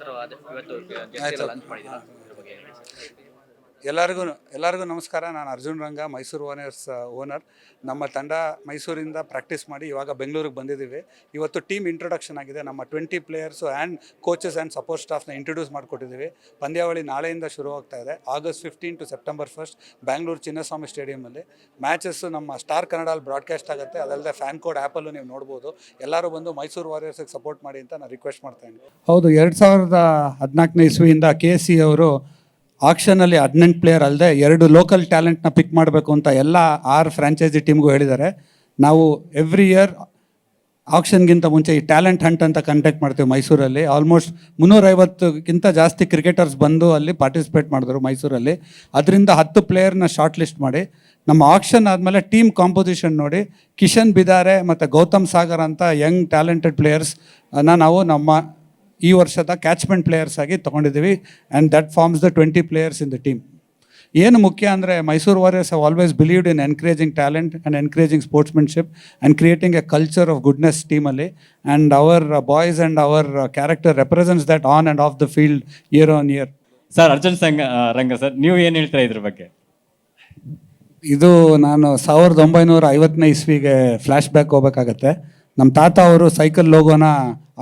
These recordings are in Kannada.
ಸರ್ ಇವತ್ತು ಲಾಂಚ್ ಮಾಡಿದ್ದೀರಾ ಇದ್ರ ಬಗ್ಗೆ ಹೇಳಿ ಸರ್ ಎಲ್ಲರಿಗೂ ಎಲ್ಲರಿಗೂ ನಮಸ್ಕಾರ. ನಾನು ಅರ್ಜುನ್ ರಂಗ, ಮೈಸೂರು ಓನರ್ಸ್ ಓನರ್. ನಮ್ಮ ತಂಡ ಮೈಸೂರಿಂದ ಪ್ರಾಕ್ಟೀಸ್ ಮಾಡಿ ಇವಾಗ ಬೆಂಗಳೂರಿಗೆ ಬಂದಿದ್ದೀವಿ. ಇವತ್ತು ಟೀಮ್ ಇಂಟ್ರೊಡಕ್ಷನ್ ಆಗಿದೆ. ನಮ್ಮ twenty players and coaches and support ಸ್ಟಾಫ್ನ introduce ಮಾಡಿಕೊಟ್ಟಿದ್ದೀವಿ. ಪಂದ್ಯಾವಳಿ ನಾಳೆಯಿಂದ ಶುರು ಆಗ್ತಾ ಇದೆ. August fifteen to September first Bangalore Chinnaswamy ಸ್ಟೇಡಿಯಮಲ್ಲಿ matches ನಮ್ಮ ಸ್ಟಾರ್ ಕನ್ನಡಲ್ಲಿ ಬ್ರಾಡ್ಕಾಸ್ಟ್ ಆಗುತ್ತೆ. ಅದಲ್ಲದೆ ಫ್ಯಾನ್ ಕೋಡ್ ಆ್ಯಪಲ್ಲೂ ನೀವು ನೋಡ್ಬೋದು. ಎಲ್ಲರೂ ಬಂದು ಮೈಸೂರು ವಾರಿಯರ್ಸಿಗೆ ಸಪೋರ್ಟ್ ಮಾಡಿ ಅಂತ ನಾನು ರಿಕ್ವೆಸ್ಟ್ ಮಾಡ್ತೇನೆ ಹೌದು, ಎರಡು ಸಾವಿರದ ಹದಿನಾಲ್ಕನೇ ಇಸ್ವಿಯಿಂದ ಕೆ ಸಿ ಅವರು ಆಕ್ಷನಲ್ಲಿ ಹದಿನೆಂಟು ಪ್ಲೇಯರ್ ಅಲ್ಲದೆ ಎರಡು ಲೋಕಲ್ ಟ್ಯಾಲೆಂಟ್ನ ಪಿಕ್ ಮಾಡಬೇಕು ಅಂತ ಎಲ್ಲ ಆರು ಫ್ರ್ಯಾಂಚೈಸಿ ಟೀಮ್ಗೂ ಹೇಳಿದ್ದಾರೆ. ನಾವು ಎವ್ರಿ ಇಯರ್ ಆಕ್ಷನ್ಗಿಂತ ಮುಂಚೆ ಈ ಟ್ಯಾಲೆಂಟ್ ಹಂಟ್ ಅಂತ ಕಂಡಕ್ಟ್ ಮಾಡ್ತೀವಿ ಮೈಸೂರಲ್ಲಿ. ಆಲ್ಮೋಸ್ಟ್ ಮುನ್ನೂರೈವತ್ತಕ್ಕಿಂತ ಜಾಸ್ತಿ ಕ್ರಿಕೆಟರ್ಸ್ ಬಂದು ಅಲ್ಲಿ ಪಾರ್ಟಿಸಿಪೇಟ್ ಮಾಡಿದ್ರು ಮೈಸೂರಲ್ಲಿ. ಅದರಿಂದ ಹತ್ತು ಪ್ಲೇಯರ್ನ ಶಾರ್ಟ್ ಲಿಸ್ಟ್ ಮಾಡಿ, ನಮ್ಮ ಆಕ್ಷನ್ ಆದಮೇಲೆ ಟೀಮ್ ಕಾಂಪೋಸಿಷನ್ ನೋಡಿ, ಕಿಶನ್ ಬಿದಾರೆ ಮತ್ತು ಗೌತಮ್ ಸಾಗರ್ ಅಂತ ಯಂಗ್ ಟ್ಯಾಲೆಂಟೆಡ್ ಪ್ಲೇಯರ್ಸ್ನ ನಾವು ನಮ್ಮ ಈ ವರ್ಷದ ಕ್ಯಾಚ್ಮೆಂಟ್ ಪ್ಲೇಯರ್ಸ್ ಆಗಿ ತೊಗೊಂಡಿದ್ದೀವಿ. And that forms the twenty players in the team ಏನು ಮುಖ್ಯ ಅಂದರೆ Mysuru warriors have always believed in encouraging talent and encouraging sportsmanship and creating a culture of goodness ಟೀಮಲ್ಲಿ and our boys and our character represents that on and off the field year on year sir Arjun Sangha Ranga sir ನೀವು ಏನು ಹೇಳ್ತೀರಾ ಇದ್ರ ಬಗ್ಗೆ? ಇದು ನಾನು ಸಾವಿರದ ಒಂಬೈನೂರ ಐವತ್ತನೇ ಇಸ್ವಿಗೆ ಫ್ಲ್ಯಾಶ್ ಬ್ಯಾಕ್ ಹೋಗ್ಬೇಕಾಗತ್ತೆ. ನಮ್ಮ ತಾತ ಅವರು ಸೈಕಲ್ ಲೋಗೋನ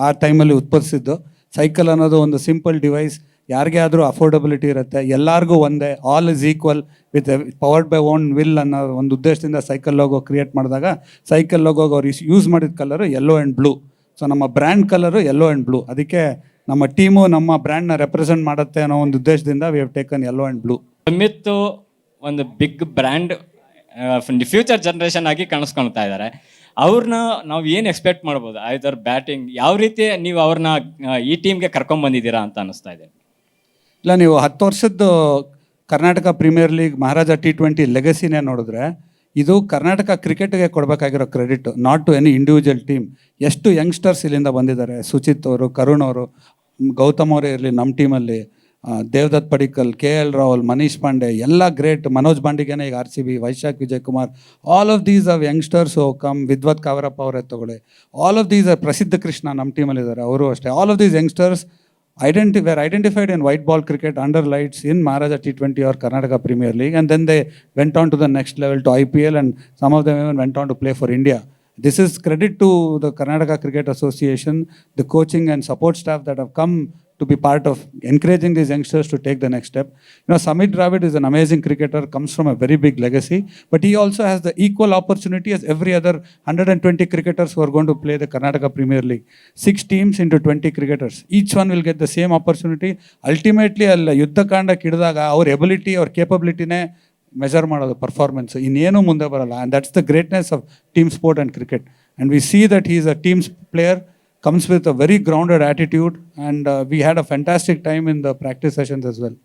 ಆ ಟೈಮಲ್ಲಿ ಉತ್ಪಾದಿಸಿದ್ದು. ಸೈಕಲ್ ಅನ್ನೋದು ಒಂದು ಸಿಂಪಲ್ ಡಿವೈಸ್ ಯಾರಿಗೇ ಆದರೂ ಅಫೋರ್ಡಬಿಲಿಟಿ ಇರುತ್ತೆ. ಎಲ್ಲರಿಗೂ ಒಂದೇ. All is equal with powered by own will ಅನ್ನೋ ಒಂದು ಉದ್ದೇಶದಿಂದ ಸೈಕಲ್ ಲೋಗೋ ಕ್ರಿಯೇಟ್ ಮಾಡಿದಾಗ ಸೈಕಲ್ ಲೋಗೋಗೆ ಅವ್ರು ಯೂಸ್ ಮಾಡಿದ colour yellow and blue so ನಮ್ಮ brand colour yellow and blue ಅದಕ್ಕೆ ನಮ್ಮ ಟೀಮು ನಮ್ಮ ಬ್ರ್ಯಾಂಡ್ನ ರೆಪ್ರೆಸೆಂಟ್ ಮಾಡುತ್ತೆ ಅನ್ನೋ ಒಂದು ಉದ್ದೇಶದಿಂದ we have taken yellow and blue Amit ಒಂದು ಬಿಗ್ ಬ್ರ್ಯಾಂಡ್ ಫ್ಯೂಚರ್ ಜನ್ರೇಷನ್ ಆಗಿ ಕಾಣಿಸ್ಕೊಳ್ತಾ ಇದ್ದಾರೆ. ಅವ್ರನ್ನ ನಾವು ಏನು ಎಕ್ಸ್ಪೆಕ್ಟ್ ಮಾಡ್ಬೋದು? ಐದರ್ ಬ್ಯಾಟಿಂಗ್ ಯಾವ ರೀತಿ ನೀವು ಅವ್ರನ್ನ ಈ ಟೀಮ್ಗೆ ಕರ್ಕೊಂಡ್ ಬಂದಿದ್ದೀರಾ ಅಂತ ಅನಿಸ್ತಾ ಇದೆ. ಇಲ್ಲ, ನೀವು ಹತ್ತು ವರ್ಷದ್ದು Karnataka premier league Maharaja T twenty ಲೆಗಸಿನೇ ನೋಡಿದ್ರೆ ಇದು ಕರ್ನಾಟಕ ಕ್ರಿಕೆಟ್ಗೆ ಕೊಡಬೇಕಾಗಿರೋ credit not to any individual team ಎಷ್ಟು ಯಂಗ್ಸ್ಟರ್ಸ್ ಇಲ್ಲಿಂದ ಬಂದಿದ್ದಾರೆ? ಸುಚಿತ್ ಅವರು, ಕರುಣ್ ಅವರು, ಗೌತಮ್ ಅವರೇ ಇರಲಿ ನಮ್ಮ ಟೀಮಲ್ಲಿ ದೇವದತ್ ಪಡಿಕಲ್ ಕೆ ಎಲ್ ರಾಹುಲ್ ಮನೀಶ್ ಪಾಂಡೆ ಎಲ್ಲ ಗ್ರೇಟ್ ಮನೋಜ್ ಬಾಂಡಿಗೆನೆ ಈಗ R C B Vyshak Vijay Kumar all of these are youngsters come Vidwath Kaverappa ಅವರೇ ತಗೊಳ್ಳಿ ಆಲ್ ಆಫ್ ದೀಸ್ ಆರ್ ಪ್ರಸಿದ್ಧ ಕೃಷ್ಣ ನಮ್ಮ ಟೀಮಲ್ಲಿ ಇದ್ದಾರೆ ಅವರು ಅಷ್ಟೇ all of these youngsters identity were identified in white ball cricket under lights in Maharaja T20 or Karnataka Premier League, and then they went on to the next level to IPL, and some of them even went on to play for India. This is credit to the Karnataka Cricket Association, the coaching and support staff that have come to be part of encouraging these youngsters to take the next step. You know, Samit Dravid is an amazing cricketer, comes from a very big legacy, but he also has the equal opportunity as every other 120 cricketers who are going to play the Karnataka Premier League. Six teams into 20 cricketers. Each one will get the same opportunity. Ultimately, ಅಲ್ಲಿ ಯುದ್ಧ ಕಾಂಡಕ್ಕೆ ಹಿಡಿದಾಗ ಅವ್ರ ಎಬಿಲಿಟಿ ಅವ್ರ ಕೇಪಬಿಲಿಟಿನೇ ಮೆಜರ್ ಮಾಡೋದು ಪರ್ಫಾರ್ಮೆನ್ಸ್ ಇನ್ನೇನು ಮುಂದೆ ಬರಲ್ಲ and that's the greatness of team sport and cricket and we see that is a team's player comes with a very grounded attitude and uh, we had a fantastic time in the practice sessions as well